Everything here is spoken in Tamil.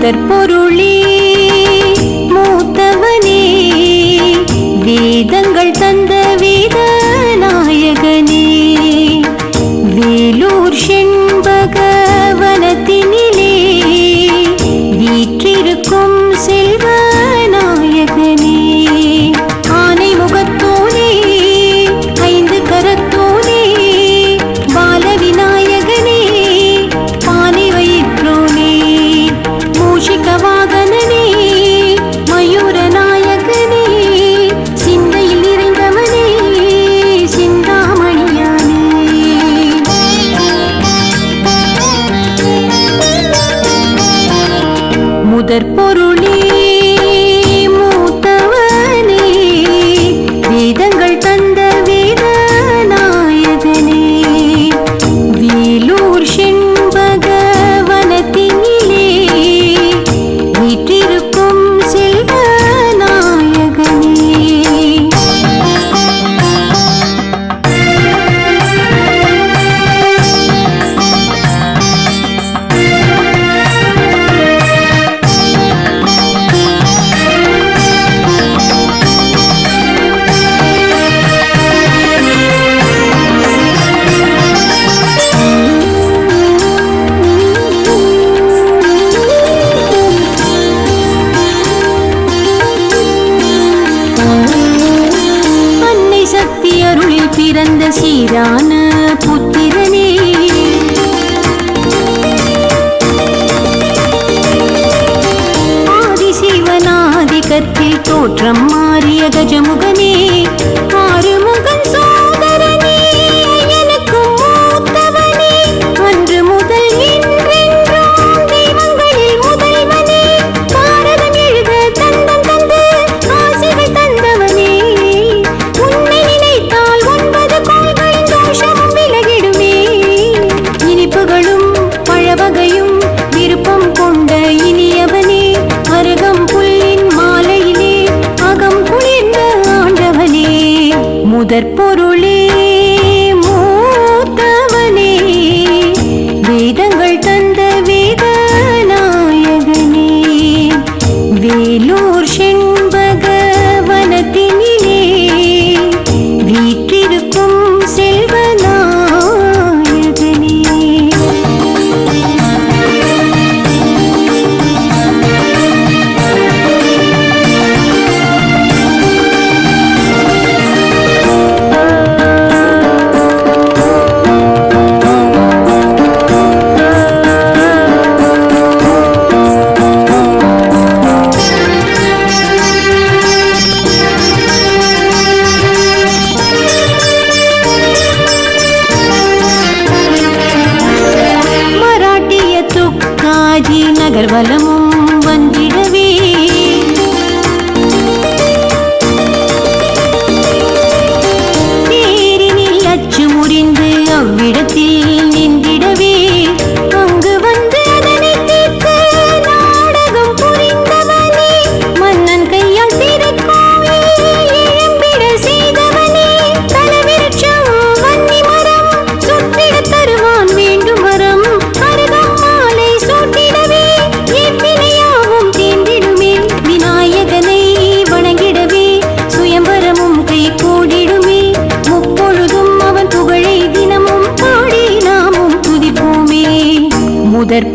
முதற் பொருளி அழகான புத்திரனே. ஆதிசிவனாதிகத்தில் தோற்றம் மாறிய கஜமுகனே. முதற் నిర్బలము முதற்